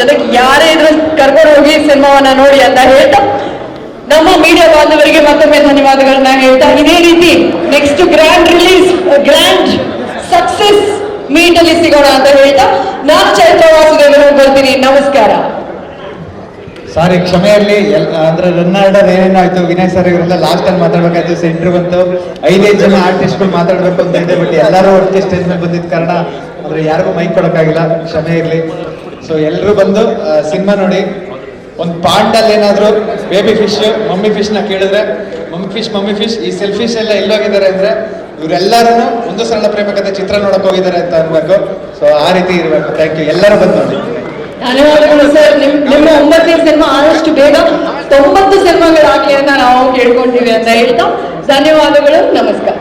ಜೊತೆಗೆ ಯಾರೇ ಇದ್ರಲ್ಲಿ ಕರ್ಕೊಂಡು ಹೋಗಿ ಸಿನಿಮಾವನ್ನ ನೋಡಿ ಅಂತ ಹೇಳ್ತಾ ನಮ್ಮ ಮೀಡಿಯಾ ಬಾಂಧವರಿಗೆ ಮತ್ತೊಮ್ಮೆ ಧನ್ಯವಾದಗಳನ್ನ ಹೇಳ್ತಾ, ಇದೇ ರೀತಿ next grand release grand success meet ಅಲ್ಲಿ ಸಿಗೋಣ ಅಂತ ಹೇಳ್ತಾ, ನಾನು ಚೈತ್ರ ವಾಸುದೇವರು ಬರ್ತೀನಿ ನಮಸ್ಕಾರ. ಸಾರಿ ಕ್ಷಮೆಯಲ್ಲಿ ಅಂದ್ರೆ ರನ್ ಆರ್ಡರ್ ಏನೇನಾಯ್ತು, ವಿನಯ್ ಸರ್ ಇವರೆಲ್ಲ ಲಾಸ್ಟ್ ಅಲ್ಲಿ ಮಾತಾಡ್ಬೇಕಾಯ್ತು ಸೆಂಟ್ರ್ ಬಂತು. ಐದೈದು ಜನ ಆರ್ಟಿಸ್ಟ್ಗಳು ಮಾತಾಡ್ಬೇಕು ಅಂತ ಇದೆ ಬಟ್ ಎಲ್ಲರೂ ಒಟ್ಟಿಗೆ ಸ್ಟೇಜ್ ಮೇಲೆ ಬಂದಿದ್ದ ಕಾರಣ, ಅಂದ್ರೆ ಯಾರಿಗೂ ಮೈಕ್ ಕೊಡೋಕ್ಕಾಗಿಲ್ಲ, ಕ್ಷಮೆ ಇರಲಿ. ಸೊ ಎಲ್ಲರೂ ಬಂದು ಸಿನಿಮಾ ನೋಡಿ. ಒಂದು ಪಾಂಡಲ್ಲಿ ಏನಾದರೂ ಬೇಬಿ ಫಿಶ್ ಮಮ್ಮಿ ಫಿಶ್ನ ಕೇಳಿದ್ರೆ ಮಮ್ಮಿ ಫಿಶ್ ಮಮ್ಮಿ ಫಿಶ್ ಈ ಸೆಲ್ಫಿಶ್ ಎಲ್ಲ ಎಲ್ಲೋಗಿದ್ದಾರೆ ಅಂದ್ರೆ ಇವರೆಲ್ಲರೂ ಒಂದು ಸಣ್ಣ ಪ್ರೇಮ ಕಥೆ ಚಿತ್ರ ನೋಡಕ್ ಹೋಗಿದ್ದಾರೆ ಅಂತ ಅನ್ಬೇಕು. ಸೊ ಆ ರೀತಿ ಇರಬೇಕು. ಥ್ಯಾಂಕ್ ಯು ಎಲ್ಲರೂ ಬಂದು ನೋಡಿ. ಧನ್ಯವಾದಗಳು ಸರ್. ನಿಮ್ ನಿಮ್ಮ ಒಂಬತ್ತನೇ ಸಿನಿಮಾ ಆದಷ್ಟು ಬೇಗ ತೊಂಬತ್ತು ಸಿನಿಮಾಗಳು ಹಾಕಿ ಅಂತ ನಾವು ಕೇಳ್ಕೊಂಡಿವಿ ಅಂತ ಹೇಳ್ತಾ ಧನ್ಯವಾದಗಳು. ನಮಸ್ಕಾರ.